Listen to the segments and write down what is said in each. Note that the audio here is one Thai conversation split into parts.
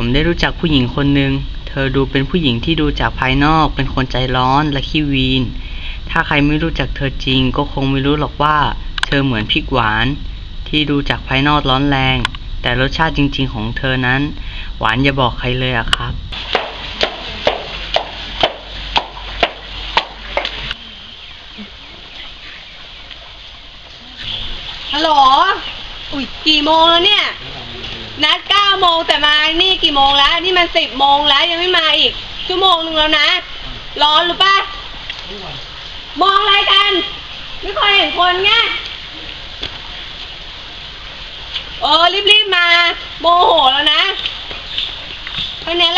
ผมได้รู้จักผู้หญิงคนหนึ่ง เธอดูเป็นผู้หญิงที่ดูจากภายนอก เป็นคนใจร้อนและขี้วีน ถ้าใครไม่รู้จักเธอจริง ก็คงไม่รู้หรอกว่า เธอเหมือนพริกหวาน ที่ดูจากภายนอกร้อนแรง แต่รสชาติจริง ๆ ของเธอนั้น หวานอย่าบอกใครเลยอะครับฮัลโหล อุ้ยกี่โมงแล้วเนี่ย นัดเก้าโมงแต่มานี่กี่โมงแล้ว นี่มันสิบโมงแล้วยังไม่มาอีก ชั่วโมงหนึ่งแล้วนะ ร้อนหรือปะมองอะไรกัน ไม่เคยเห็นคนไงเออรีบๆมา โมโหแล้วนะเพราะนี้แ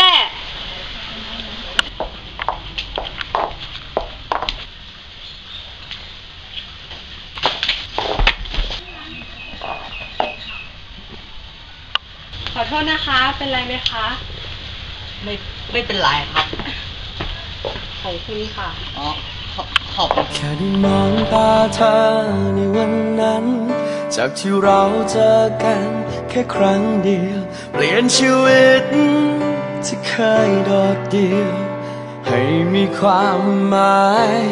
หละ ขอโทษนะคะ เป็นไรไหมคะ ไม่ไม่เป็นไรครับ ของคุณค่ะ อ๋อ ขอบขอบคุณแค่ได้มองตาเธอในวันนั้น จากที่เราเจอกัน แค่ครั้งเดียว เปลี่ยนชีวิต ที่เคยโดดเดี่ยว ให้มีความหมาย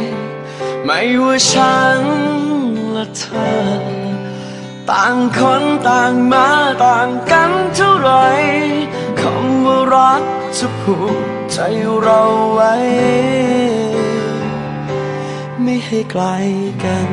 ไม่ว่าฉัน ต่างมาต่างกันเท่าไรคำว่ารักจะผูกใจเราไว้ ไม่ให้ไกลกัน